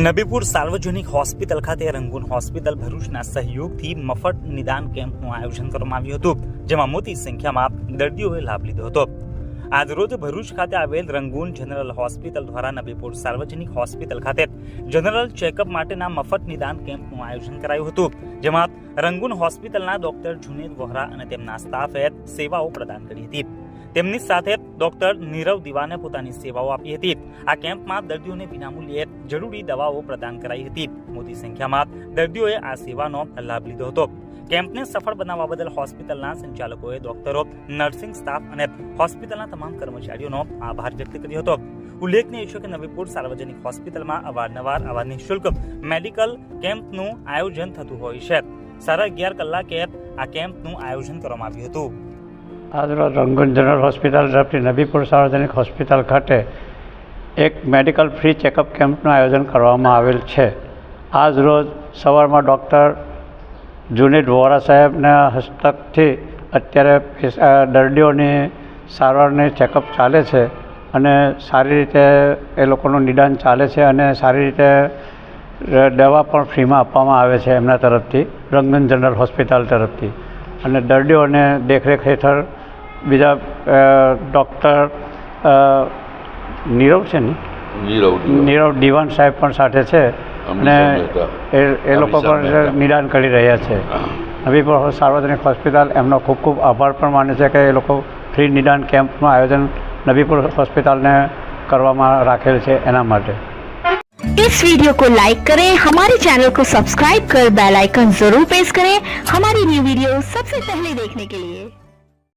નબીપુર સાર્વજનિક હોસ્પિટલ ખાતે Rangoon hospital ભરૂચના સહયોગથી મફત નિદાન કેમ્પનું આયોજન કરવામાં આવ્યું હતું, જેમાં મોટી સંખ્યામાં દર્દીઓએ લાભ લીધો હતો. આજરોજ ભરૂચ ખાતે આવેલ રંગૂન જનરલ હોસ્પિટલ દ્વારા નબીપુર સાર્વજનિક હોસ્પિટલ ખાતે જનરલ ચેકઅપ માટેના મફત નિદાન કેમ્પનું આયોજન કરાયું હતું, જેમાં રંગૂન હોસ્પિટલના ડોક્ટર જુનેદ વોહરા અને તેમના સ્ટાફે સેવાઓ પ્રદાન કરી હતી. તેમની સાથે ડોક્ટર નીરવ દિવાને પોતાની સેવાઓ આપી હતી. આ કેમ્પમાં દર્દીઓને વિનામૂલ્યે જરૂરી દવાઓ પ્રદાન કરાઈ હતી. મોટી સંખ્યામાં દર્દીઓએ આ સેવાનો લાભ લીધો હતો. કેમ્પને સફળ બનાવવા બદલ હોસ્પિટલના સંચાલકોએ ડોક્ટરો, નર્સિંગ સ્ટાફ અને હોસ્પિટલના તમામ કર્મચારીઓનો આભાર વ્યક્ત કર્યો હતો. ઉલ્લેખનીય છે કે નવીપુર સાર્વજનિક હોસ્પિટલમાં અવારનવાર આવા નિઃશુલ્ક મેડિકલ કેમ્પનું આયોજન થતું હોય છે. સાડા અગિયાર કલાકે આ કેમ્પનું આયોજન કરવામાં આવ્યું હતું. આજરોજ રંગૂન જનરલ હોસ્પિટલ તરફથી નબીપુર સાર્વજનિક હોસ્પિટલ ખાતે એક મેડિકલ ફ્રી ચેકઅપ કેમ્પનું આયોજન કરવામાં આવેલ છે. આજ રોજ સવારમાં ડૉક્ટર જુનેદ વોરા સાહેબના હસ્તકથી અત્યારે દર્દીઓની સારવારની ચેકઅપ ચાલે છે અને સારી રીતે એ લોકોનું નિદાન ચાલે છે અને સારી રીતે દવા પણ ફ્રીમાં આપવામાં આવે છે એમના તરફથી, રંગન જનરલ હોસ્પિટલ તરફથી. અને દર્દીઓને દેખરેખ હેઠળ બીજા અ, ડૉક્ટર અ, નીરવ છે ને નીરવ નીરવ. નીરવ દિવાન સાહેબ પણ સાથે છે અને અમીષા મહેતા. એ એ લોકો અમીષા પણ મહેતા. નિદાન કરી રહ્યા છે હા. નવીપુર સાર્વજનિક હોસ્પિટલ એમનો ખૂબ ખૂબ આભાર પણ માને છે કે એ લોકો ફ્રી નિદાન કેમ્પનું આયોજન નવીપુર હોસ્પિટલને કરવામાં રાખેલ છે એના માટે इस वीडियो को लाइक करें हमारे चैनल को सब्सक्राइब कर बेल आइकन जरूर प्रेस करें हमारी न्यू वीडियो सबसे पहले देखने के लिए